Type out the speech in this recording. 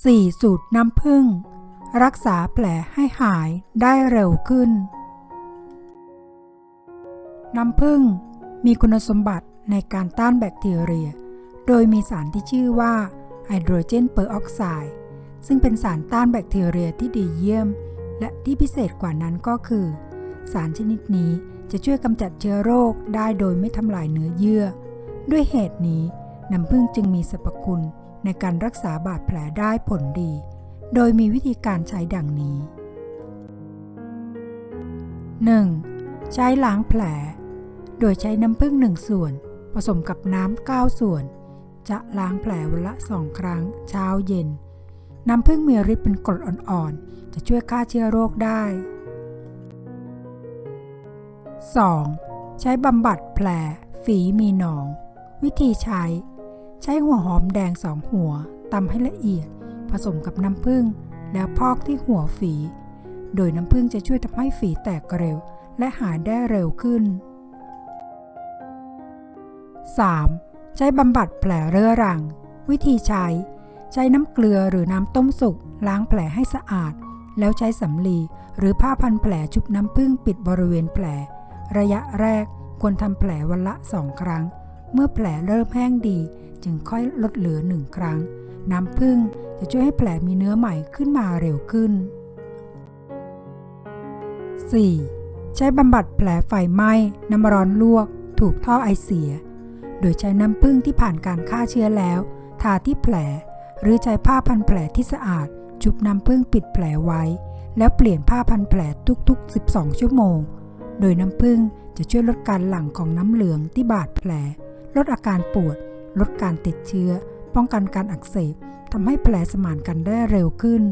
4. สูตรน้ำผึ้งรักษาแผลให้หายได้เร็วขึ้น น้ำผึ้งมีคุณสมบัติในการต้านแบคทีเรีย โดยมีสารที่ชื่อว่าไฮโดรเจนเปอร์ออกไซด์ซึ่งเป็นสารต้านแบคทีเรียที่ดีเยี่ยม และที่พิเศษกว่านั้นก็คือ สารชนิดนี้จะช่วยกำจัดเชื้อโรคได้โดยไม่ทำลายเนื้อเยื่อ ด้วยเหตุนี้น้ำผึ้งจึงมีสรรพคุณ ในการรักษาบาดแผลได้ผลดี โดยมีวิธีการใช้ดังนี้ 1. ใช้ล้างแผล โดยใช้น้ำผึ้ง1ส่วน ผสมกับน้ำ9ส่วน จะล้างแผลวันละ2ครั้ง เช้าเย็น น้ำผึ้งมีฤทธิ์เป็นกรดอ่อนๆ จะช่วยฆ่าเชื้อโรคได้ 2. ใช้บำบัดแผลฝีมีหนอง วิธีใช้ ใช้หัวหอมแดงสองหัวตำให้ละเอียด ผสมกับน้ำผึ้งแล้วพอกที่หัวฝี โดยน้ำผึ้งจะช่วยทำให้ฝีแตกเร็ว และหายได้เร็วขึ้น 3. ใช้บำบัดแผลเรื้อรัง วิธีใช้ ใช้น้ำเกลือหรือน้ำต้มสุกล้างแผลให้สะอาด แล้วใช้สำลีหรือผ้าพันแผลชุบน้ำผึ้งปิดบริเวณแผล ระยะแรกควรทำแผลวันละสองครั้ง เมื่อแผลเริ่มแห้งดี จึงค่อยลดเหลือหนึ่งครั้ง น้ำผึ้งจะช่วยให้แผลมีเนื้อใหม่ขึ้นมาเร็วขึ้น 4. ใช้บำบัดแผลไฟไหม้ น้ำร้อนลวก ถูกท่อไอเสีย โดยใช้น้ำผึ้งที่ผ่านการฆ่าเชื้อแล้ว ทาที่แผล หรือใช้ผ้าพันแผลที่สะอาดชุบน้ำผึ้งปิดแผลไว้ แล้วเปลี่ยนผ้าพันแผลทุกๆ 12 ชั่วโมง โดยน้ำผึ้งจะช่วยลดการหลั่งของน้ำเหลืองที่บาดแผล ลดอาการปวด ลดการติดเชื้อ ป้องกันการอักเสบทำให้แผลสมานกันได้เร็วขึ้น